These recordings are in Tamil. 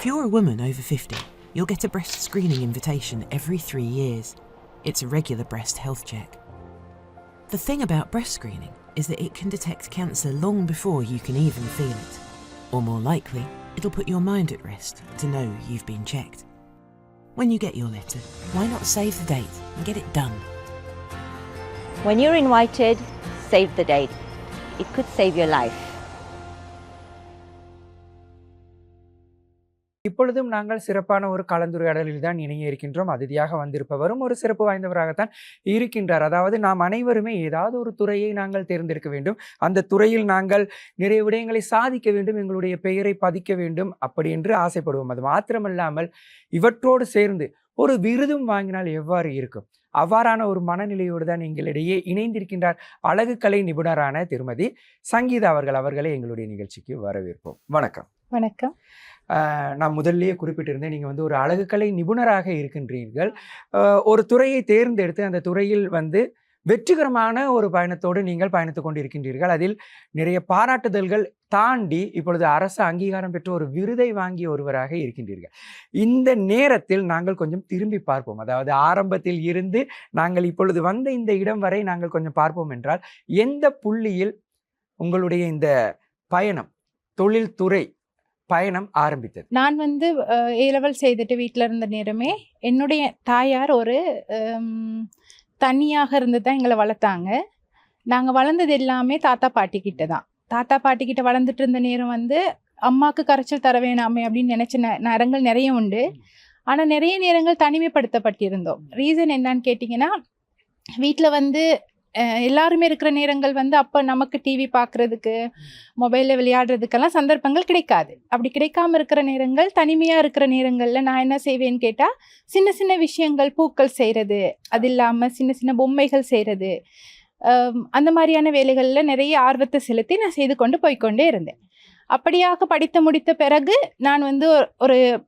If you're a woman over 50, you'll get a breast screening invitation every three years. It's a regular breast health check. The thing about breast screening is that it can detect cancer long before you can even feel it. Or more likely, it'll put your mind at rest to know you've been checked. When you get your letter, why not save the date and get it done? When you're invited, save the date. It could save your life. இப்பொழுதும் நாங்கள் சிறப்பான ஒரு கலந்துரையாடலில் தான் இணைய இருக்கின்றோம். அதிதியாக வந்திருப்பவரும் ஒரு சிறப்பு வாய்ந்தவராகத்தான் இருக்கின்றார். அதாவது நாம் அனைவருமே ஏதாவது ஒரு துறையை நாங்கள் தேர்ந்தெடுக்க வேண்டும். அந்த துறையில் நாங்கள் நிறைய விடயங்களை சாதிக்க வேண்டும். எங்களுடைய பெயரை பதிக்க வேண்டும் அப்படி என்று ஆசைப்படுவோம். அது மாத்திரமல்லாமல் இவற்றோடு சேர்ந்து ஒரு விருதும் வாங்கினால் எவ்வாறு இருக்கும்? அவ்வாறான ஒரு மனநிலையோடு தான் எங்களிடையே இணைந்திருக்கின்றார் அழகு கலை நிபுணரான திருமதி சங்கீதா அவர்கள். அவர்களை எங்களுடைய நிகழ்ச்சிக்கு வரவேற்போம். வணக்கம். வணக்கம். நான் முதல்லயே குறிப்பிட்டிருந்தேன். நீங்கள் வந்து ஒரு அழகுக்கலை நிபுணராக இருக்கின்றீர்கள். ஒரு துறையை தேர்ந்தெடுத்து அந்த துறையில் வந்து வெற்றிகரமான ஒரு பயணத்தோடு நீங்கள் பயணித்துக் கொண்டிருக்கின்றீர்கள். அதில் நிறைய பாராட்டுதல்கள் தாண்டி இப்பொழுது அரசு அங்கீகாரம் பெற்ற ஒரு விருதை வாங்கிய ஒருவராக இருக்கின்றீர்கள். இந்த நேரத்தில் நாங்கள் கொஞ்சம் திரும்பி பார்ப்போம். அதாவது ஆரம்பத்தில் இருந்து நாங்கள் இப்பொழுது வந்த இந்த இடம் வரை நாங்கள் கொஞ்சம் பார்ப்போம் என்றால் எந்த புள்ளியில் உங்களுடைய இந்த பயணம் தொழில்துறை பயணம் ஆரம்பித்தது. நான் வந்து ஏ லெவல் செய்துட்டு வீட்டில் இருந்த நேரமே என்னுடைய தாயார் ஒரு தனியாக இருந்து தான் எங்களை வளர்த்தாங்க. நாங்கள் வளர்ந்தது எல்லாமே தாத்தா பாட்டி கிட்ட தான். தாத்தா பாட்டி கிட்ட வளர்ந்துட்டு இருந்த நேரம் வந்து அம்மாவுக்கு கரைச்சல் தர வேணாமே அப்படின்னு நினைச்ச நே- நேரங்கள் நிறைய உண்டு. ஆனால் நிறைய நேரங்கள் தனிமைப்படுத்தப்பட்டிருந்தோம். ரீசன் என்னன்னு கேட்டிங்கன்னா வீட்டில் வந்து எல்லாருமே இருக்கிற நேரங்கள் வந்து அப்போ நமக்கு டிவி பார்க்குறதுக்கு மொபைலில் விளையாடுறதுக்கெல்லாம் சந்தர்ப்பங்கள் கிடைக்காது. அப்படி கிடைக்காம இருக்கிற நேரங்கள் தனிமையாக இருக்கிற நேரங்களில் நான் என்ன செய்வேன்னு கேட்டால் சின்ன சின்ன விஷயங்கள் பூக்கள் செய்கிறது அது இல்லாமல் சின்ன சின்ன பொம்மைகள் செய்கிறது அந்த மாதிரியான வேலைகளில் நிறைய ஆர்வத்தை செலுத்தி நான் செய்து கொண்டு போய்க்கொண்டே இருந்தேன். அப்படியாக படித்து முடித்த பிறகு நான் வந்து ஒரு-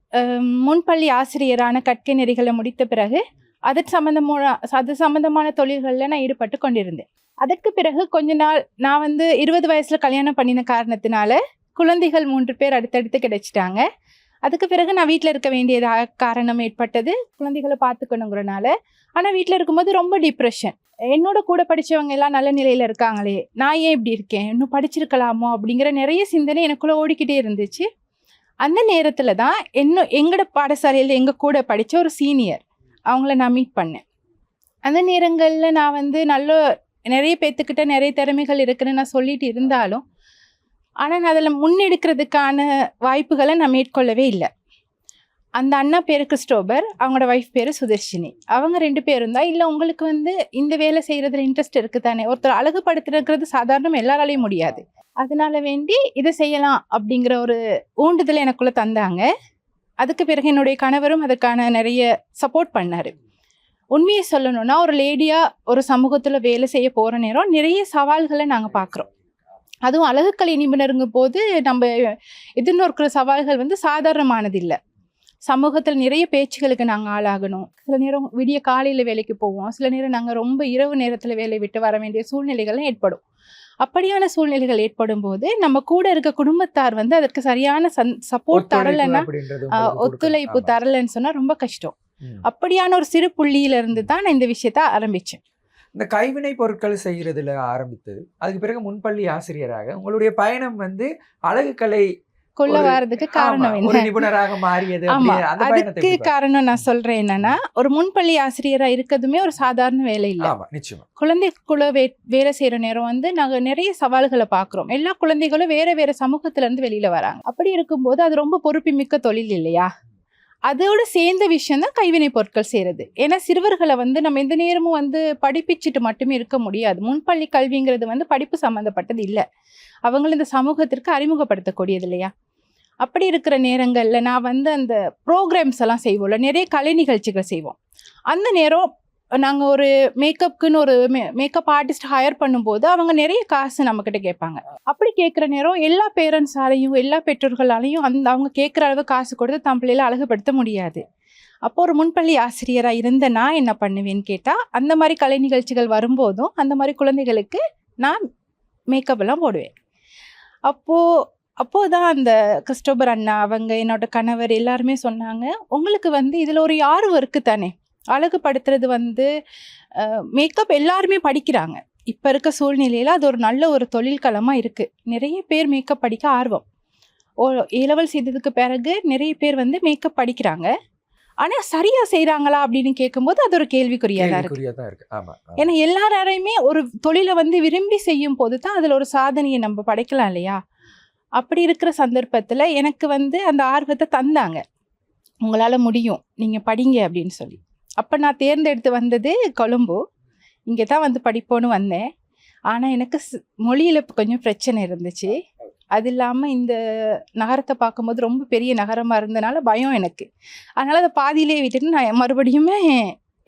முன்பள்ளி ஆசிரியரான கற்கை நெறிகளை முடித்த பிறகு அது சம்மந்தமான அது சம்மந்தமான தொழில்களில் நான் ஈடுபட்டு கொண்டிருந்தேன். அதற்கு பிறகு கொஞ்ச நாள் நான் வந்து இருபது வயசில் கல்யாணம் பண்ணின காரணத்தினால குழந்தைகள் மூன்று பேர் அடுத்தடுத்து கிடைச்சிட்டாங்க. அதுக்கு பிறகு நான் வீட்டில் இருக்க வேண்டியதாக காரணம் ஏற்பட்டது குழந்தைகளை பார்த்துக்கணுங்கிறனால. ஆனால் வீட்டில் இருக்கும்போது ரொம்ப டிப்ரெஷன் என்னோட கூட படித்தவங்க எல்லாம் நல்ல நிலையில் இருக்காங்களே நான் ஏன் இப்படி இருக்கேன்? இன்னும் படிச்சிருக்கலாமோ? அப்படிங்கிற நிறைய சிந்தனை எனக்குள்ளே ஓடிக்கிட்டே இருந்துச்சு. அந்த நேரத்தில் தான் என்ன எங்களோட பாடசாலையில் எங்கள் கூட படித்த ஒரு சீனியர் அவங்கள நான் மீட் பண்ணேன். அந்த நேரங்களில் நான் வந்து நல்ல நிறைய பேத்துக்கிட்ட நிறைய திறமைகள் இருக்குன்னு நான் சொல்லிட்டு இருந்தாலும் ஆனால் நான் அதில் முன்னெடுக்கிறதுக்கான வாய்ப்புகளை நான் மேற்கொள்ளவே இல்லை. அந்த அண்ணா பேர் கிறிஸ்டோபர் அவங்களோட ஒய்ஃப் பேர் சுதர்ஷினி. அவங்க ரெண்டு பேரும் தான். இல்லை உங்களுக்கு வந்து இந்த வேலை செய்கிறதுல இன்ட்ரெஸ்ட் இருக்குது தானே ஒருத்தர் அழகுபடுத்துறது சாதாரணம் எல்லாராலையும் முடியாது. அதனால வேண்டி இதை செய்யலாம் அப்படிங்கிற ஒரு ஊண்டுதல் எனக்குள்ளே தந்தாங்க. அதுக்கு பிறகு என்னுடைய கணவரும் அதுக்கான நிறைய சப்போர்ட் பண்ணார். உண்மையை சொல்லணும்னா ஒரு லேடியாக ஒரு சமூகத்தில் வேலை செய்ய போகிற நேரம் நிறைய சவால்களை நாங்கள் பார்க்குறோம். அதுவும் அழகுக்கலை நிபுணருங்கும் போது நம்ம எதிர்நோக்கிற சவால்கள் வந்து சாதாரணமானதில்லை. சமூகத்தில் நிறைய பேச்சுகளுக்கு நாங்கள் ஆளாகணும். சில நேரம் விடிய காலையில் வேலைக்கு போவோம். சில நேரம் நாங்கள் ரொம்ப இரவு நேரத்தில் வேலை விட்டு வர வேண்டிய சூழ்நிலைகளும் ஏற்படும். அப்படியான சூழ்நிலைகள் ஏற்படும் போது நம்ம கூட இருக்க குடும்பத்தார் வந்து அதற்கு சரியான சப்போர்ட் ஒத்துழைப்பு தரலைன்னா ஒத்துழைப்பு. தரலைன்னு சொன்னா ரொம்ப கஷ்டம். அப்படியான ஒரு சிறு புள்ளியில இருந்து தான் நான் இந்த விஷயத்த ஆரம்பிச்சேன் இந்த கைவினை பொருட்கள் செய்யறதுல ஆரம்பித்தது அதுக்கு பிறகு முன்பள்ளி ஆசிரியராக உங்களுடைய பயணம் வந்து அழகுக்கலை கொள்ள ஆமா, காரணம் நிபுணராக மாறியது அதுக்கு காரணம் நான் சொல்றேன் என்னன்னா ஒரு முன்பள்ளி ஆசிரியரா இருக்கதுமே ஒரு சாதாரண வேலை இல்ல. குழந்தை குழு வேலை செய்யற நேரம் வந்து நாங்க நிறைய சவால்களை பாக்குறோம் எல்லா குழந்தைகளும் வேற வேற சமூகத்துல இருந்து வெளியில வராங்க. அப்படி இருக்கும்போது அது ரொம்ப பொறுப்புமிக்க தொழில் இல்லையா? அதோட சேர்ந்த விஷயம் தான் கைவினை பொருட்கள் செய்கிறது ஏன்னா சிறுவர்களை வந்து நம்ம எந்த நேரமும் வந்து படிப்பிச்சுட்டு மட்டுமே இருக்க முடியாது. முன்பள்ளி கல்விங்கிறது வந்து படிப்பு சம்மந்தப்பட்டது இல்லை. அவங்கள இந்த சமூகத்திற்கு அறிமுகப்படுத்தக்கூடியது இல்லையா? அப்படி இருக்கிற நேரங்களில் நான் வந்து அந்த ப்ரோக்ராம்ஸ் எல்லாம் செய்வோம்ல. நிறைய கலை நிகழ்ச்சிகள் செய்வோம். அந்த நேரம் நாங்கள் ஒரு மேக்கப்புக்குன்னு ஒரு மே மேக்கப் ஆர்டிஸ்ட் ஹையர் பண்ணும்போது அவங்க நிறைய காசு நம்மக்கிட்ட கேட்பாங்க. அப்படி கேட்குற நேரம் எல்லா பேரண்ட்ஸாலையும் எல்லா பெற்றோர்களாலையும் அந்த அவங்க கேட்குற அளவு காசு கொடுத்து தம் பிள்ளையில அழகுபடுத்த முடியாது. அப்போ ஒரு முன்பள்ளி ஆசிரியராக இருந்த நான் என்ன பண்ணுவேன்னு கேட்டால் அந்த மாதிரி கலை நிகழ்ச்சிகள் வரும்போதும் அந்த மாதிரி குழந்தைகளுக்கு நான் மேக்கப் எல்லாம் போடுவேன். அப்போது அப்போதான் அந்த கிறிஸ்டோபர் அண்ணா அவங்க என்னோட கணவர் எல்லாருமே சொன்னாங்க உங்களுக்கு வந்து இதில் ஒரு ஆர்வம் இருக்குது தானே அழகுபடுத்துறது வந்து மேக்கப் எல்லாருமே படிக்கிறாங்க. இப்போ இருக்க சூழ்நிலையில் அது ஒரு நல்ல ஒரு தொழில்களமாக இருக்குது நிறைய பேர் மேக்கப் படிக்க ஆர்வம். ஓ ஏலவல் செய்ததுக்கு பிறகு நிறைய பேர் வந்து மேக்கப் படிக்கிறாங்க. ஆனால் சரியாக செய்கிறாங்களா அப்படின்னு கேட்கும்போது அது ஒரு கேள்விக்குறியாக தான் இருக்குது கேள்விக்குறியா தான் இருக்கு. ஆமா ஆமா. ஏன்னா எல்லாராலையுமே ஒரு தொழிலை வந்து விரும்பி செய்யும் போது தான் அதில் ஒரு சாதனையை நம்ம படைக்கலாம் இல்லையா? அப்படி இருக்கிற சந்தர்ப்பத்தில் எனக்கு வந்து அந்த ஆர்வத்தை தந்தாங்க. உங்களால் முடியும். நீங்கள் படிங்க அப்படின்னு சொல்லி. அப்போ நான் தேர்ந்தெடுத்து வந்தது கொழும்பு. இங்கே தான் வந்து படிப்போன்னு வந்தேன். ஆனால் எனக்கு மொழியில் கொஞ்சம் பிரச்சனை இருந்துச்சு. அது இல்லாமல் இந்த நகரத்தை பார்க்கும்போது ரொம்ப பெரிய நகரமாக இருந்தனால பயம் எனக்கு. அதனால் அதை பாதியிலே விட்டுட்டு நான் மறுபடியுமே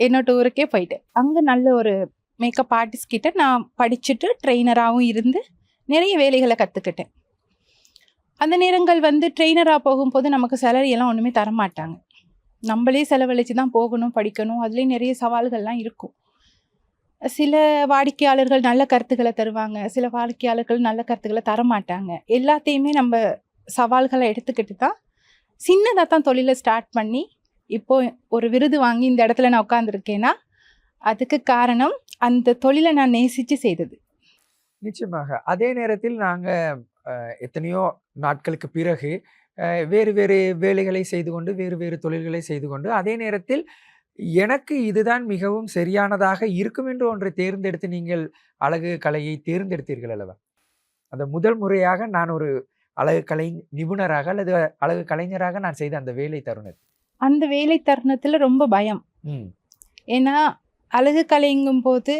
என்னோட ஊருக்கே போயிட்டேன். அங்கே நல்ல ஒரு மேக்கப் ஆர்டிஸ்ட் கிட்ட நான் படிச்சுட்டு ட்ரெயினராகவும் இருந்து நிறைய வேலைகளை கற்றுக்கிட்டேன் அந்த நேரங்கள் வந்து ட்ரெயினராக போகும்போது நமக்கு சேலரி எல்லாம் ஒன்றுமே தரமாட்டாங்க. நம்மளே செலவழித்து தான் போகணும் படிக்கணும். அதுலேயும் நிறைய சவால்கள்லாம் இருக்கும். சில வாடிக்கையாளர்கள் நல்ல கருத்துக்களை தருவாங்க. சில வாடிக்கையாளர்கள் நல்ல கருத்துக்களை தரமாட்டாங்க. எல்லாத்தையுமே நம்ம சவால்களை எடுத்துக்கிட்டு தான் சின்னதாக தான் தொழிலை ஸ்டார்ட் பண்ணி இப்போ ஒரு விருது வாங்கி இந்த இடத்துல நான் உட்காந்துருக்கேன்னா அதுக்கு காரணம் அந்த தொழிலை நான் நேசித்து செய்தது. நிச்சயமாக. அதே நேரத்தில் நாங்கள் எத்தனையோ நாட்களுக்கு பிறகு வேறு வேறு வேலைகளை செய்து கொண்டு வேறு வேறு தொழில்களை செய்து கொண்டு அதே நேரத்தில் எனக்கு இதுதான் மிகவும் சரியானதாக இருக்கும் என்று ஒன்றை தேர்ந்தெடுத்து நீங்கள் அழகு கலையை தேர்ந்தெடுத்தீர்கள் அல்லவா? அந்த முதல் முறையாக நான் ஒரு அழகு கலை நிபுணராக அல்லது அழகு கலைஞராக நான் செய்த அந்த வேலை தருணம் அந்த வேலை தருணத்தில் ரொம்ப பயம். ம். ஏன்னா அழகு கலைங்கும் போது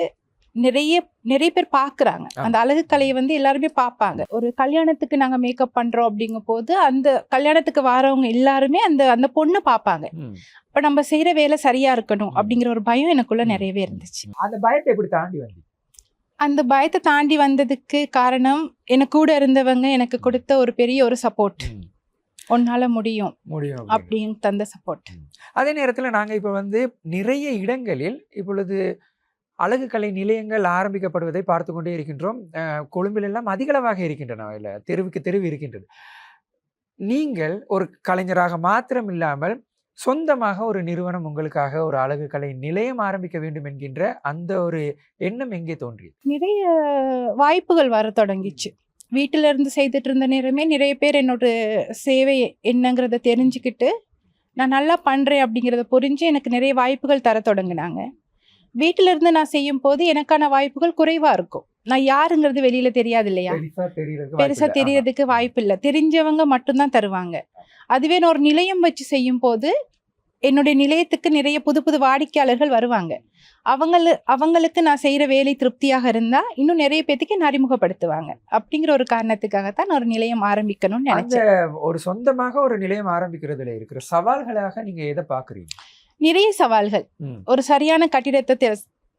நிறைய நிறைய பேர் பார்க்குறாங்க. அந்த அழகு கலையை வந்து எல்லாருமே பார்ப்பாங்க ஒரு கல்யாணத்துக்கு நாங்கள் மேக்கப் பண்ணுறோம் அப்படிங்கும் போது அந்த கல்யாணத்துக்கு வரவங்க எல்லாருமே அந்த அந்த பொண்ணை பார்ப்பாங்க ம். இப்போ நம்ம செய்கிற வேலை சரியா இருக்கணும். அப்படிங்கிற ஒரு பயம் எனக்குள்ள. நிறையவே இருந்துச்சு. அந்த பயத்தை எப்படி தாண்டி வந்து அந்த பயத்தை தாண்டி வந்ததுக்கு காரணம் எனக்கு கூட இருந்தவங்க எனக்கு கொடுத்த ஒரு பெரிய ஒரு சப்போர்ட் உன்னால முடியும் முடியும் அப்படின்னு. அப்படின்னு தந்த சப்போர்ட் அதே நேரத்தில் நாங்கள் இப்போ வந்து நிறைய இடங்களில் இப்பொழுது அழகு கலை நிலையங்கள் ஆரம்பிக்கப்படுவதை பார்த்து கொண்டே இருக்கின்றோம். கொழும்பிலெல்லாம் அதிகளவாக இருக்கின்றன இல்லை தெருவுக்கு தெருவு இருக்கின்றது. நீங்கள் ஒரு கலைஞராக மாத்திரம் இல்லாமல் சொந்தமாக ஒரு நிறுவனம் உங்களுக்காக ஒரு அழகு கலை நிலையம் ஆரம்பிக்க வேண்டும் என்கின்ற அந்த ஒரு எண்ணம் எங்கே தோன்றியது? நிறைய வாய்ப்புகள் வர தொடங்கிச்சு. வீட்டில இருந்து செய்துட்டு இருந்த நேரமே நிறைய பேர் என்னோட சேவை என்னங்கிறத தெரிஞ்சுக்கிட்டு நான் நல்லா பண்றேன் அப்படிங்கிறத புரிஞ்சு எனக்கு நிறைய வாய்ப்புகள் தர தொடங்கினாங்க. வீட்டில இருந்து நான் செய்யும் போது எனக்கான வாய்ப்புகள் குறைவா இருக்கும். நான் யாருங்கிறது வெளியில தெரியாது இல்லையா பெருசா தெரியறதுக்கு வாய்ப்பு இல்லை. தெரிஞ்சவங்க மட்டும்தான் தருவாங்க. அதுவே நான் ஒரு நிலையம் வச்சு செய்யும் போது என்னுடைய நிலையத்துக்கு நிறைய புது புது வாடிக்கையாளர்கள் வருவாங்க. அவங்கள அவங்களுக்கு நான் செய்யற வேலை திருப்தியாக இருந்தா இன்னும் நிறைய பேத்துக்கு என்ன அறிமுகப்படுத்துவாங்க. அப்படிங்கிற ஒரு காரணத்துக்காகத்தான் நான் ஒரு நிலையம் ஆரம்பிக்கணும்னு நினைச்சேன். ஒரு சொந்தமாக ஒரு நிலையம் ஆரம்பிக்கிறதுல இருக்கிற சவால்களாக நீங்க எதை பாக்குறீங்க நிறைய சவால்கள். ஒரு சரியான கட்டிடத்தை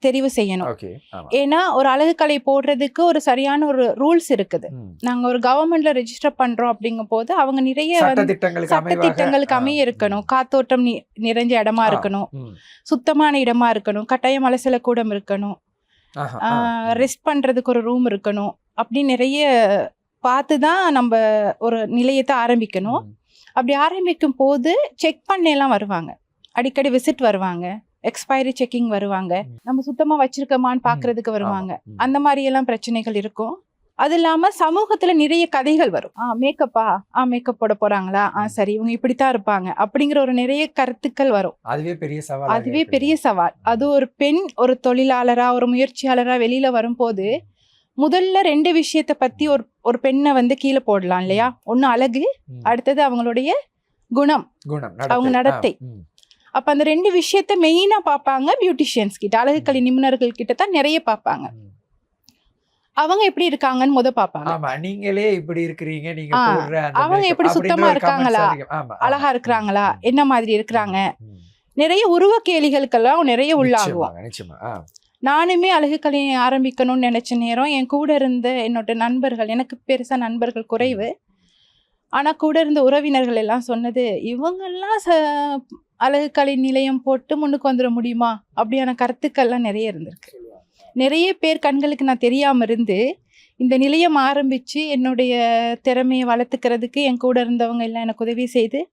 தெரிவு செய்யணும். ஏன்னா ஒரு அழகுக்கலை போடுறதுக்கு ஒரு சரியான ஒரு ரூல்ஸ் இருக்குது. நாங்க ஒரு கவர்மெண்ட்ல ரெஜிஸ்டர் பண்றோம் அப்படிங்கும் போது அவங்க நிறைய வந்து சட்டதிட்டங்களுக்கு சட்ட அமைவாக திட்டங்களுக்கு ஆ, அமைய இருக்கணும் காத்தோட்டம் நிறைஞ்ச இடமா இருக்கணும். சுத்தமான இடமா இருக்கணும். கட்டாயம் அலசல கூடம் இருக்கணும். ரெஸ்ட் பண்றதுக்கு ஒரு ரூம் இருக்கணும். அப்படி நிறைய பார்த்து தான் நம்ம ஒரு நிலையத்தை ஆரம்பிக்கணும். அப்படி ஆரம்பிக்கும் போது செக் பண்ணெல்லாம் வருவாங்க. அடிக்கடி விசிட் வருவாங்க. எக்ஸ்பைரி செக்கிங் வருவாங்க. நம்ம சுத்தமா வச்சிருக்கோமான்னு பார்க்கிறதுக்கு வருவாங்க. அந்த மாதிரி எல்லாம் பிரச்சனைகள் இருக்கும். அது இல்லாம சமூகத்துல நிறைய கதைகள் வரும். ஆ மேக்கப்பா ஆ மேக்கப் போட போறாங்களா? ஆ. சரி இவங்க இப்படித்தான் இருப்பாங்க. அப்படிங்கிற ஒரு நிறைய கருத்துக்கள் வரும். அதுவே பெரிய சவால் அதுவே பெரிய சவால். அது ஒரு பெண் ஒரு தொழிலாளரா ஒரு முயற்சியாளரா வெளியில வரும்போது முதல்ல ரெண்டு விஷயத்த பத்தி ஒரு ஒரு பெண்ணை வந்து கீழே போடலாம் இல்லையா? ஒண்ணு அழகு அடுத்தது அவங்களுடைய குணம். குணம் அவங்க நடத்தை. அப்ப அந்த ரெண்டு விஷயத்த மெயினா பார்ப்பாங்க பியூட்டிஷியன்ஸ் கிட்ட அழகுக்கலை நிபுணர்கள் கிட்ட தான் நிறைய பார்ப்பாங்க. அவங்க எப்படி இருக்காங்கன்னு முத பார்ப்பாங்க. ஆமா நீங்களே இப்படி இருக்கிறீங்க நீங்க அவங்க எப்படி சுத்தமா இருக்காங்களா? அழகா இருக்கிறாங்களா? என்ன மாதிரி இருக்கிறாங்க. நிறைய உருவ கேலிகளுக்கெல்லாம் நிறைய உள்ளாகுவோம் நானுமே அழகுக்கலை ஆரம்பிக்கணும்னு நினைச்ச நேரம் என் கூட இருந்த என்னோட நண்பர்கள் எனக்கு பெருசா நண்பர்கள் குறைவு. ஆனா கூட இருந்த உறவினர்கள் எல்லாம் சொன்னது இவங்கெல்லாம் அழகு கலை நிலையம் போட்டு முன்னுக்கு வந்துட முடியுமா? அப்படியான கருத்துக்கள்லாம் நிறைய இருந்திருக்கு. நிறைய பேர் கண்களுக்கு நான் தெரியாமல் இருந்து இந்த நிலையம் ஆரம்பித்து என்னுடைய திறமையை வளர்த்துக்கிறதுக்கு என் கூட இருந்தவங்க எல்லாம் எனக்கு உதவி செய்து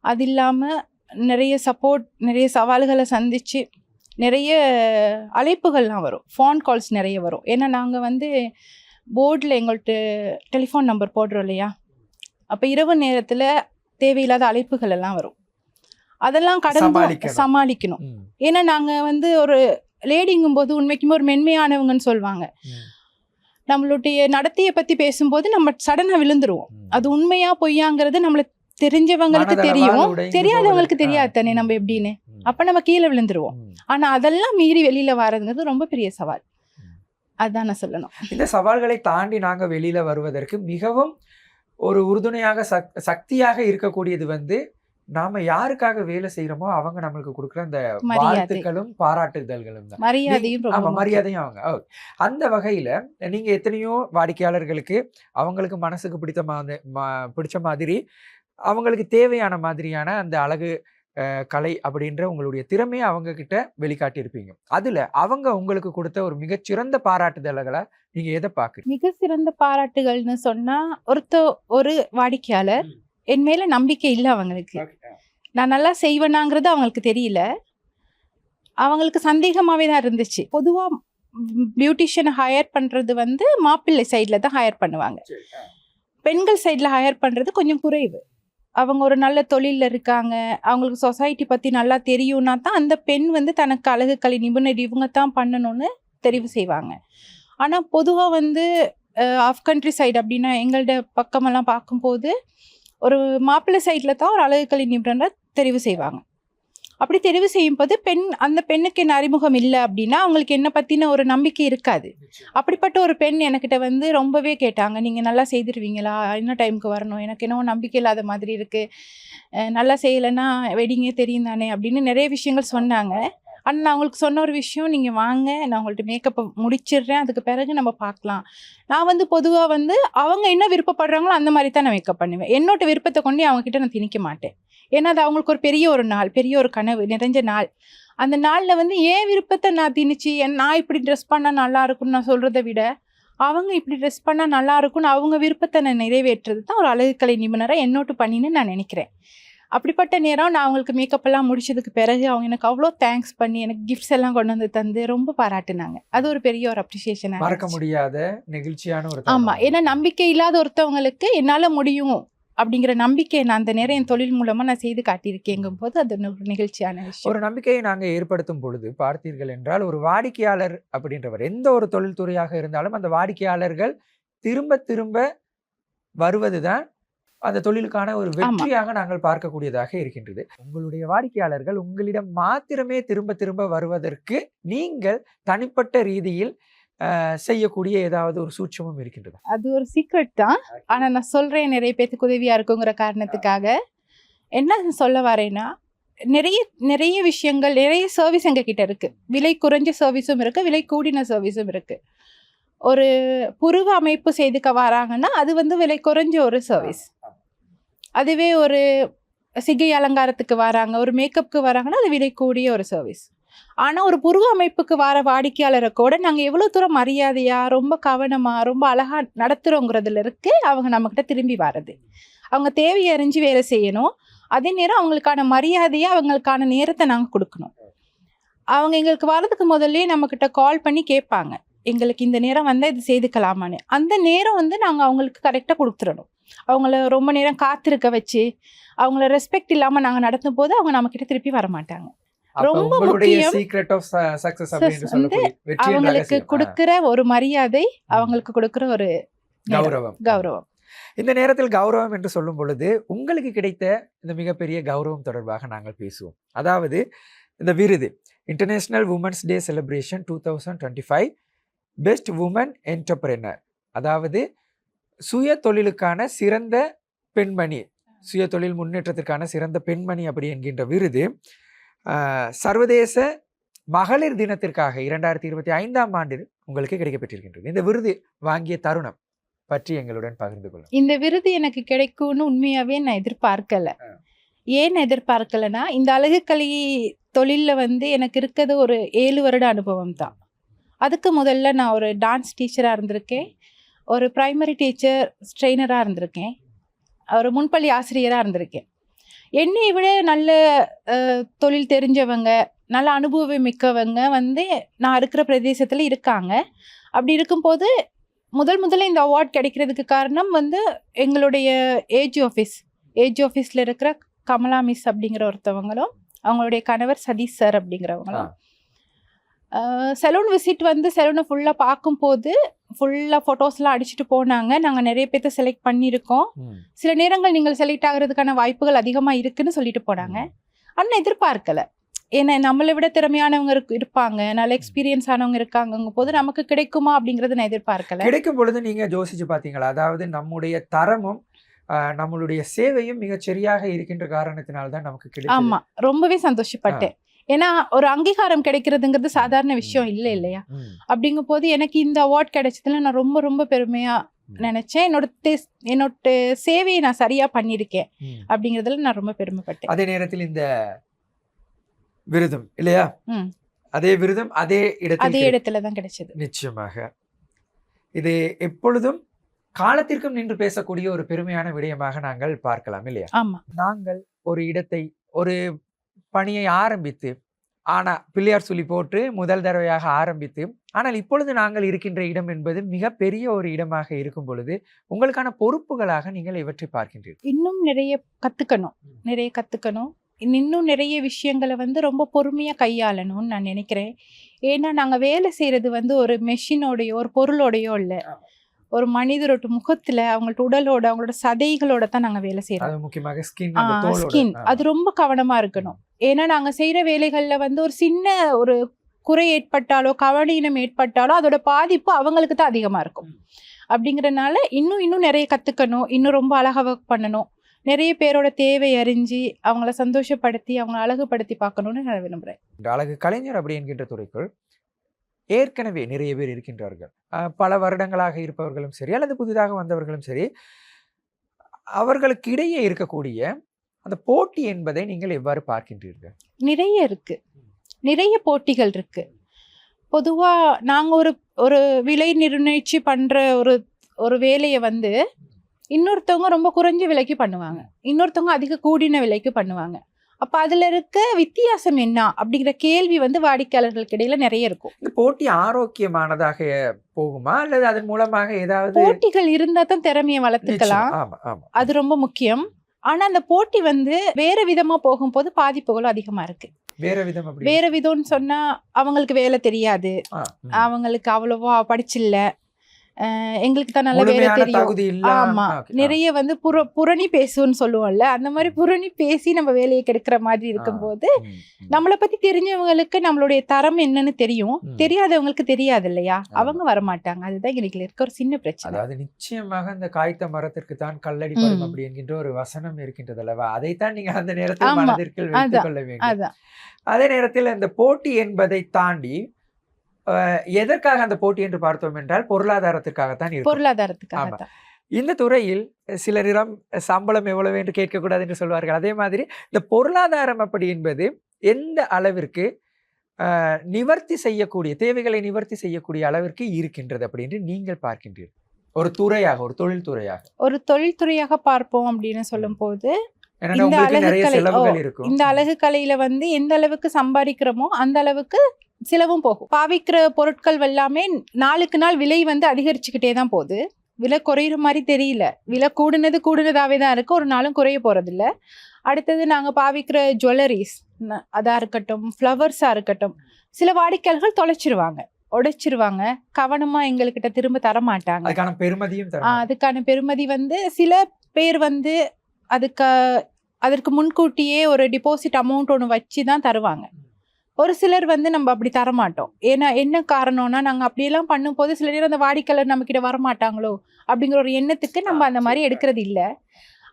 அது இல்லாமல் நிறைய சப்போர்ட் நிறைய சவால்களை சந்தித்து நிறைய அழைப்புகள்லாம் வரும். ஃபோன் கால்ஸ் நிறைய வரும். ஏன்னா நாங்கள் வந்து போர்டில் எங்கள்கிட்ட டெலிஃபோன் நம்பர் போடுறோம் இல்லையா? அப்போ இரவு நேரத்தில் தேவையில்லாத அழைப்புகள் எல்லாம் வரும். அதெல்லாம் கடந்து சமாளிக்கணும். ஏன்னா நாங்கள் வந்து ஒரு லேடிங்கும் போது உண்மைக்குமே ஒரு மென்மையானவங்கன்னு சொல்லுவாங்க. நம்மளுடைய நடத்தையை பற்றி பேசும்போது நம்ம சடனாக விழுந்துருவோம். அது உண்மையா பொய்யாங்கிறது நம்மள தெரிஞ்சவங்களுக்கு தெரியும். தெரியாதவங்களுக்கு தெரியாது தானே நம்ம எப்படின்னு. அப்ப நம்ம கீழே விழுந்துருவோம். ம். ஆனா அதெல்லாம் மீறி வெளியில வர்றதுங்கிறது ரொம்ப பெரிய சவால். அதான் நான் சொல்லணும். இந்த சவால்களை தாண்டி நாங்க வெளியில வருவதற்கு மிகவும் ஒரு உறுதுணையாக சக் சக்தியாக இருக்கக்கூடியது வந்து நாம யாருக்காக வேலை செய்யறோமோ அவங்க நம்மளுக்கு கொடுக்குற அந்த. வாழ்த்துக்களும் பாராட்டுதல்களும் தான். மரியாதையும் ஆமா. மரியாதையும் அவங்க. அந்த வகையில நீங்க எத்தனையோ வாடிக்கையாளர்களுக்கு அவங்களுக்கு மனசுக்கு பிடித்த மாதிரி பிடிச்ச மாதிரி அவங்களுக்கு தேவையான மாதிரியான அந்த அழகு கலை அப்படின்ற உங்களுடைய திறமையை அவங்க கிட்ட வெளிக்காட்டியிருப்பீங்க அதுல அவங்க உங்களுக்கு கொடுத்த ஒரு மிகச்சிறந்த பாராட்டுதல்களை நீங்க எதை பாக்குறீங்க மிக சிறந்த பாராட்டுகள்னு சொன்னா ஒருத்த ஒரு வாடிக்கையாளர் என் மேல நம்பிக்கை இல்லை அவங்களுக்கு. நான் நல்லா செய்வேனாங்கிறது அவங்களுக்கு தெரியல. அவங்களுக்கு சந்தேகமாகவே தான் இருந்துச்சு. பொதுவாக பியூட்டிஷியனை ஹையர் பண்ணுறது வந்து மாப்பிள்ளை சைடில் தான் ஹையர் பண்ணுவாங்க. பெண்கள் சைடில் ஹையர் பண்ணுறது கொஞ்சம் குறைவு. அவங்க ஒரு நல்ல தொழிலில் இருக்காங்க. அவங்களுக்கு சொசைட்டி பற்றி நல்லா தெரியும்னா தான் அந்த பெண் வந்து தனக்கு அழகு கலை நிபுணர் இவங்க தான் பண்ணணும்னு தெரிவு செய்வாங்க. ஆனால் பொதுவாக வந்து ஆஃப் கண்ட்ரி சைடு அப்படின்னா எங்கள்ட பக்கமெல்லாம் பார்க்கும்போது ஒரு மாப்பிள்ளை சைடில் தான் ஒரு அழகு கலை நிபுணரை தெரிவு செய்வாங்க. அப்படி தெரிவு செய்யும் போது பெண் அந்த பெண்ணுக்கு என்ன அறிமுகம் இல்லை அப்படின்னா அவங்களுக்கு என்ன பற்றின ஒரு நம்பிக்கை இருக்காது. அப்படிப்பட்ட ஒரு பெண் என்கிட்ட வந்து ரொம்பவே கேட்டாங்க நீங்கள் நல்லா செய்திருவீங்களா? என்ன டைமுக்கு வரணும்? எனக்கு என்னவோ நம்பிக்கை இல்லாத மாதிரி இருக்குது நல்லா செய்யலைன்னா வெட்டிங்கே தெரியும் தானே? அப்படின்னு நிறைய விஷயங்கள் சொன்னாங்க. ஆனால் நான் அவங்களுக்கு சொன்ன ஒரு விஷயம் நீங்கள் வாங்க நான் உங்கள்ட்ட மேக்கப்பை முடிச்சிடுறேன் அதுக்கு பிறகு நம்ம பார்க்கலாம். நான் வந்து பொதுவாக வந்து அவங்க என்ன விருப்பப்படுறாங்களோ அந்த மாதிரி தான் நான் மேக்கப் பண்ணுவேன். என்னோட விருப்பத்தை கொண்டு அவங்ககிட்ட நான் திணிக்க மாட்டேன். ஏன்னா அது அவங்களுக்கு ஒரு பெரிய ஒரு நாள் பெரிய ஒரு கனவு நிறைஞ்ச நாள். அந்த நாளில் வந்து ஏன் விருப்பத்தை நான் திணிச்சு என் நான் இப்படி ட்ரெஸ் பண்ணால் நல்லா இருக்கும்னு நான் சொல்கிறத விட அவங்க இப்படி ட்ரெஸ் பண்ணால் நல்லா இருக்கும்னு அவங்க விருப்பத்தை நான் நிறைவேற்றுறது தான் ஒரு அழகுக்கலை நிபுணராக என்னோட்டு பண்ணின்னு நான் நினைக்கிறேன். அப்படிப்பட்ட நேரம் நான் அவங்களுக்கு மேக்கப் எல்லாம் முடிச்சதுக்கு பிறகு அவங்க எனக்கு அவ்வளோ தேங்க்ஸ் பண்ணி எனக்கு கிஃப்ட்ஸ் எல்லாம் கொண்டு வந்து தந்து ரொம்ப பாராட்டுனாங்க. அது ஒரு பெரிய ஒரு அப்ரிசியேஷன் மறக்க முடியாத நெகிழ்ச்சியான ஒரு ஆமா. தருணம். ஏன்னா நம்பிக்கை இல்லாத ஒருத்தவங்களுக்கு என்னால முடியும் அப்படிங்கிற நம்பிக்கையை நான் அந்த நேரம் என் தொழில் மூலமா நான் செய்து காட்டியிருக்கேங்கும் போது அது ஒரு நிகழ்ச்சியான விஷயம். ஒரு நம்பிக்கையை நாங்க ஏற்படுத்தும் பொழுது பார்த்தீர்கள் என்றால் ஒரு வாடிக்கையாளர் அப்படின்றவர் எந்த ஒரு தொழில்துறையாக இருந்தாலும் அந்த வாடிக்கையாளர்கள் திரும்ப திரும்ப வருவதுதான் அந்த தொழிலுக்கான ஒரு வெற்றியாக நாங்கள் பார்க்கக்கூடியதாக இருக்கின்றது. உங்களுடைய வாடிக்கையாளர்கள் உங்களிடம் மாத்திரமே திரும்ப திரும்ப வருவதற்கு நீங்கள் தனிப்பட்ட ரீதியில் செய்யக்கூடிய ஏதாவது ஒரு சூட்சமும் இருக்கின்றது? அது ஒரு சீக்ரெட் தான். ஆனா நான் சொல்றேன் நிறைய பேத்துக்கு உதவியா இருக்குங்கிற காரணத்துக்காக. என்ன சொல்ல வரேன்னா நிறைய நிறைய விஷயங்கள் நிறைய சர்வீஸ் எங்க கிட்ட இருக்கு. விலை குறைஞ்ச சர்வீஸும் இருக்கு விலை கூடின சர்வீஸும் இருக்கு. ஒரு புருவ அமைப்பு செய்துக்க வராங்கன்னா அது வந்து விலை குறைஞ்ச ஒரு சர்வீஸ் அதுவே ஒரு சிகை அலங்காரத்துக்கு வராங்க ஒரு மேக்கப்புக்கு வராங்கன்னா அது விலை கூடிய ஒரு சர்வீஸ் ஆனால் ஒரு புருவ அமைப்புக்கு வர வாடிக்கையாளரை கூட நாங்கள் எவ்வளோ தூரம் மரியாதையாக ரொம்ப கவனமாக ரொம்ப அழகாக நடத்துகிறோங்கிறதுல இருக்கு அவங்க நம்மக்கிட்ட திரும்பி வர்றது. அவங்க தேவையை அறிஞ்சு வேலை செய்யணும். அதே நேரம் அவங்களுக்கான மரியாதையை அவங்களுக்கான நேரத்தை நாங்கள் கொடுக்கணும். அவங்க எங்களுக்கு வர்றதுக்கு முதல்ல நம்மக்கிட்ட கால் பண்ணி கேட்பாங்க. எங்களுக்கு இந்த நேரம் வந்தால் இது செய்துக்கலாமான்னு. அந்த நேரம் வந்து நாங்கள் அவங்களுக்கு கரெக்டாக கொடுத்துடணும். அவங்கள ரொம்ப நேரம் காத்திருக்க வச்சு அவங்கள ரெஸ்பெக்ட் இல்லாமல் நாங்கள் நடத்தும் போது அவங்க நம்மக்கிட்ட திருப்பி வர மாட்டாங்க ரொம்ப முக்கியம். சீக்ரெட் ஆஃப் சக்சஸ் அப்படின்னு வந்து அவங்களுக்கு கொடுக்குற ஒரு மரியாதை அவங்களுக்கு கொடுக்குற ஒரு. கௌரவம். கௌரவம். இந்த நேரத்தில் கௌரவம் என்று சொல்லும் பொழுது உங்களுக்கு கிடைத்த இந்த மிகப்பெரிய கௌரவம் தொடர்பாக நாங்கள் பேசுவோம். அதாவது இந்த விருது international women's day celebration two thousand twenty five best woman entrepreneur அதாவது சுய தொழிலுக்கான சிறந்த பெண்மணி. சுய தொழில் முன்னேற்றத்திற்கான சிறந்த பெண்மணி அப்படி என்கின்ற விருது. சர்வதேச மகளிர் தினத்திற்காக இரண்டாயிரத்தி இருபத்தி ஐந்தாம் ஆண்டில் உங்களுக்கு கிடைக்கப்பெற்றிருக்கின்றது. இந்த விருது வாங்கிய தருணம் பற்றி எங்களுடன் பகிர்ந்து கொள்ளுங்கள். இந்த விருது எனக்கு கிடைக்கும்னு உண்மையாவே நான் எதிர்பார்க்கல. ஏன் எதிர்பார்க்கலனா இந்த அழகுக்கலை தொழில்ல வந்து எனக்கு இருக்கிறது ஒரு ஏழு வருட அனுபவம் தான். அதுக்கு முதல்ல நான் ஒரு டான்ஸ் டீச்சராக இருந்திருக்கேன். ஒரு ப்ரைமரி டீச்சர் ட்ரெயினராக இருந்திருக்கேன். ஒரு முன்பள்ளி ஆசிரியராக இருந்திருக்கேன். என்னை விட நல்ல தொழில் தெரிஞ்சவங்க நல்ல அனுபவம் மிக்கவங்க வந்து நான் இருக்கிற பிரதேசத்தில் இருக்காங்க. அப்படி இருக்கும்போது முதல் முதல்ல இந்த அவார்ட் கிடைக்கிறதுக்கு காரணம் வந்து எங்களுடைய ஏஜ் ஆஃபீஸ் ஏஜ் ஆஃபீஸில் இருக்கிற கமலா மிஸ் அப்படிங்கிற ஒருத்தவங்களும் அவங்களுடைய கணவர் சதீஷ் சார் அப்படிங்கிறவங்களும். செலூன் விசிட் வந்து செலூனை ஃபுல்லாக பார்க்கும்போது ஃபுல்லாக ஃபோட்டோஸ்லாம் அடிச்சுட்டு போனாங்க. நாங்கள் நிறைய பேர்த்த செலக்ட் பண்ணியிருக்கோம். சில நேரங்கள் நீங்கள் செலக்ட் ஆகிறதுக்கான வாய்ப்புகள் அதிகமாக இருக்குன்னு சொல்லிட்டு போனாங்க. ஆனால் எதிர்பார்க்கல. ஏன்னா நம்மளை விட திறமையானவங்க இருப்பாங்க. நல்ல எக்ஸ்பீரியன்ஸ் ஆனவங்க இருக்காங்கங்கும் போது நமக்கு கிடைக்குமா அப்படிங்கறத நான் எதிர்பார்க்கல. கிடைக்கும் பொழுது நீங்க யோசிச்சு பாத்தீங்களா அதாவது நம்முடைய தரமும் நம்மளுடைய சேவையும் மிகச் சரியாக இருக்கின்ற காரணத்தினால்தான் தான் நமக்கு கிடைக்கும் ஆமா. ரொம்பவே சந்தோஷப்பட்டேன். ஏன்னா ஒரு அங்கீகாரம் கிடைக்கிறதுங்கிறது சாதாரண விஷயம் இல்லை இல்லையா? அப்படிங்கும் போது எனக்கு இந்த அவார்ட் கிடைச்சதுல நான் ரொம்ப ரொம்ப பெருமையா நினைச்சேன். என்னோட என்னோட சேவையை நான் சரியா பண்ணியிருக்கேன் அப்படிங்கிறதுல நான் ரொம்ப பெருமைப்பட்டேன். அதே நேரத்தில் இந்த விருதும் இல்லையா. அதே விருதும் அதே இடத்தில் அதே இடத்துல தான் கிடைச்சது. நிச்சயமாக. இது எப்பொழுதும் காலத்திற்கும் நின்று பேசக்கூடிய ஒரு பெருமையான விடயமாக நாங்கள் பார்க்கலாம் இல்லையா? ஆமா. நாங்கள் ஒரு இடத்தை ஒரு பணியை ஆரம்பித்து ஆனா பிள்ளையார் சொல்லி போட்டு முதல் தடவையாக ஆரம்பித்து ஆனால் இப்பொழுது நாங்கள் இருக்கின்ற இடம் என்பது மிகப்பெரிய ஒரு இடமாக இருக்கும் பொழுது உங்களுக்கான பொறுப்புகளாக நீங்கள் இவற்றை பார்க்கின்றீர்கள். இன்னும் நிறைய கத்துக்கணும் நிறைய கத்துக்கணும். இன்னும் நிறைய விஷயங்களை வந்து ரொம்ப பொறுமையா கையாளணும்னு நான் நினைக்கிறேன். ஏன்னா நாங்க வேலை செய்யறது வந்து ஒரு மெஷினோடையோ ஒரு பொருளோடையோ இல்ல. ஒரு மனிதரோட முகத்துல அவங்களோட உடலோட அவங்களோட சதைகளோட தான் நாங்க வேலை செய்யறோம் முக்கியமாக ஸ்கின் அது ரொம்ப கவனமா இருக்கணும். ஏன்னா நாங்க செய்யற வேலைகள்ல வந்து ஒரு சின்ன ஒரு குறை ஏற்பட்டாலோ கவனீனம் ஏற்பட்டாலோ அதோட பாதிப்பு அவங்களுக்கு தான் அதிகமா இருக்கும். அப்படிங்கறனால இன்னும் இன்னும் நிறைய கத்துக்கணும். இன்னும் ரொம்ப அழகா ஒர்க் பண்ணணும். நிறைய பேரோட தேவை அறிஞ்சு அவங்கள சந்தோஷப்படுத்தி அவங்கள அழகுபடுத்தி பார்க்கணும்னு நான் விரும்புறேன். இந்த அழகு கலைஞர் அப்படி என்கின்ற துறைக்குள் ஏற்கனவே நிறைய பேர் இருக்கின்றார்கள். பல வருடங்களாக இருப்பவர்களும் சரி அல்லது புதிதாக வந்தவர்களும் சரி அவர்களுக்கு இடையே இருக்கக்கூடிய அந்த போட்டி என்பதை நீங்கள் எவ்வாறு பார்க்கின்றீர்கள்? நிறைய இருக்கு. நிறைய போட்டிகள் இருக்கு. பொதுவா நாங்க ஒரு ஒரு விலை நிர்ணயிச்சு பண்ற ஒரு ஒரு வேலையை வந்து இன்னொருத்தவங்க ரொம்ப குறைஞ்ச விலைக்கு பண்ணுவாங்க. இன்னொருத்தவங்க அதிக கூடின விலைக்கு பண்ணுவாங்க. அப்ப அதுல இருக்க வித்தியாசம் என்ன அப்படிங்கிற கேள்வி வந்து வாடிக்கையாளர்களுக்கு இடையில நிறைய இருக்கும். இந்த போட்டி ஆரோக்கியமானதாக போகுமா? அல்லது அதன் மூலமாக ஏதாவது போட்டிகள் இருந்தா தான் திறமையை. வளர்த்துக்கலாம். அது ரொம்ப முக்கியம். ஆனா அந்த போட்டி வந்து வேற விதமா போகும்போது பாதிப்புகளும் அதிகமா இருக்கு. வேற விதம் வேற விதம்னு சொன்னா அவங்களுக்கு வேலை தெரியாது. அவங்களுக்கு அவ்வளவா படிச்சில்ல. எங்களுக்கு தான் நல்ல வேலை தெரியும் ஆமா. நிறைய வந்து புற புரணி பேசுன்னு சொல்லுவோம்ல அந்த மாதிரி புரணி பேசி நம்ம வேலையை கெடுக்கிற மாதிரி இருக்கும்போது. நம்மளை பத்தி தெரிஞ்சவங்களுக்கு நம்மளுடைய தரம் என்னன்னு தெரியும். தெரியாதவங்களுக்கு தெரியாது இல்லையா. அவங்க வரமாட்டாங்க அதுதான் எங்களுக்கு இருக்க ஒரு சின்ன பிரச்சனை அதாவது நிச்சயமாக அந்த காய்த்த மரத்திற்கு தான் கல்லடி படும் ம். அப்படி என்கின்ற ஒரு வசனம் இருக்கின்றது அல்லவா அதைத்தான் நீங்க அந்த நேரத்தில் ஆமா. மனதிற்குள் வைத்துக். கொள்ள வேண்டும் அதே நேரத்தில் இந்த போட்டி என்பதை தாண்டி எதற்காக அந்த போட்டி என்று பார்த்தோம் என்றால் பொருளாதாரத்திற்காகத்தான் பொருளாதாரத்துக்காக இந்த துறையில் சிலரிடம் சம்பளம் எவ்வளவு என்று கேட்கக்கூடாது என்று சொல்வார்கள். அதே மாதிரி இந்த பொருளாதாரம் அப்படி என்பது எந்த அளவிற்கு நிவர்த்தி செய்யக்கூடிய தேவைகளை நிவர்த்தி செய்யக்கூடிய அளவிற்கு இருக்கின்றது அப்படின்னு நீங்கள் பார்க்கின்றீர்கள். ஒரு துறையாக ஒரு தொழில் துறையாக. ஒரு தொழில்துறையாக பார்ப்போம் அப்படின்னு சொல்லும் போது இந்த இருக்கும். இந்த அழகு கலையில வந்து எந்த அளவுக்கு சம்பாதிக்கிறோமோ அந்த அளவுக்கு செலவும் போகும். பாவிக்கிற பொருட்கள் எல்லாமே நாளுக்கு நாள் விலை வந்து அதிகரிச்சுக்கிட்டே தான் போகுது. விலை குறையிற மாதிரி தெரியல. விலை கூடுனது கூடுனதாவே தான் இருக்கு. ஒரு நாளும் குறைய போறது இல்ல அடுத்தது நாங்க பாவிக்கிற ஜுவல்லரிஸ் அதா இருக்கட்டும் ஃப்ளவர்ஸா இருக்கட்டும் சில வாடிக்கையாளர்கள் தொலைச்சிருவாங்க. உடைச்சிருவாங்க. கவனமா எங்ககிட்ட திரும்ப தர மாட்டாங்க அதுக்கான பெருமதியும் அதுக்கான பெறுமதி வந்து சில பேர் வந்து அதுக்கு அதற்கு முன்கூட்டியே ஒரு டிபாசிட் அமௌண்ட் ஒன்று வச்சு தான் தருவாங்க. ஒரு சிலர் வந்து நம்ம அப்படி தர மாட்டோம் ஏன்னா என்ன காரணம்னா நாங்கள் அப்படியெல்லாம் பண்ணும்போது சில நேரம் அந்த வாடிக்கையாளர் நம்ம கிட்ட வரமாட்டாங்களோ? அப்படிங்கிற ஒரு எண்ணத்துக்கு நம்ம அந்த மாதிரி எடுக்கிறது இல்லை.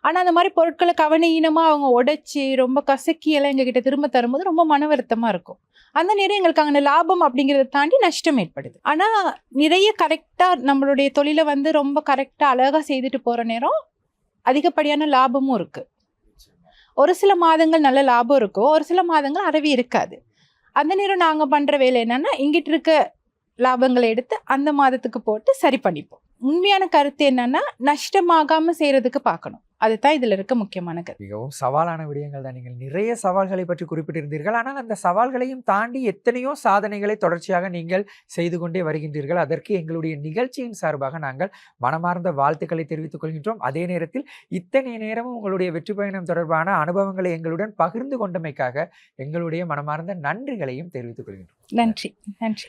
ஆனால் அந்த மாதிரி பொருட்களை கவனீனமாக அவங்க உடைச்சி ரொம்ப கசக்கி எல்லாம் எங்ககிட்ட திரும்ப தரும்போது ரொம்ப மன வருத்தமாக இருக்கும். அந்த நேரம் எங்களுக்கு அங்கே லாபம் அப்படிங்கிறத தாண்டி நஷ்டம் ஏற்படுது. ஆனால் நிறைய கரெக்டாக நம்மளுடைய தொழிலை வந்து ரொம்ப கரெக்டாக அழகாக செய்துட்டு போகிற நேரம் அதிகப்படியான லாபமும் இருக்கு. ஒரு சில மாதங்கள் நல்ல லாபம் இருக்கும். ஒரு சில மாதங்கள் அறவே இருக்காது. அந்த நேரம் நாங்கள் பண்ணுற வேலை என்னென்னா இங்கிட்டு இருக்க லாபங்களை எடுத்து அந்த மாதத்துக்கு போட்டு சரி பண்ணிப்போம். உண்மையான கருத்து என்னன்னா நஷ்டமாகாம செய்யறதுக்கு பார்க்கணும். அதுதான் இதுல இருக்க முக்கியமான கருத்து. மிகவும் சவாலான விடயங்கள் தான். நீங்கள் நிறைய சவால்களை பற்றி குறிப்பிட்டிருந்தீர்கள். ஆனால் அந்த சவால்களையும் தாண்டி எத்தனையோ சாதனைகளை தொடர்ச்சியாக நீங்கள் செய்து கொண்டே வருகின்றீர்கள். அதற்கு எங்களுடைய நிகழ்ச்சியின் சார்பாக நாங்கள் மனமார்ந்த வாழ்த்துக்களை தெரிவித்துக் கொள்கின்றோம். அதே நேரத்தில் இத்தனை நேரமும் உங்களுடைய வெற்றி பயணம் தொடர்பான அனுபவங்களை எங்களுடன் பகிர்ந்து கொண்டமைக்காக எங்களுடைய மனமார்ந்த நன்றிகளையும் தெரிவித்துக் கொள்கின்றோம். நன்றி. நன்றி.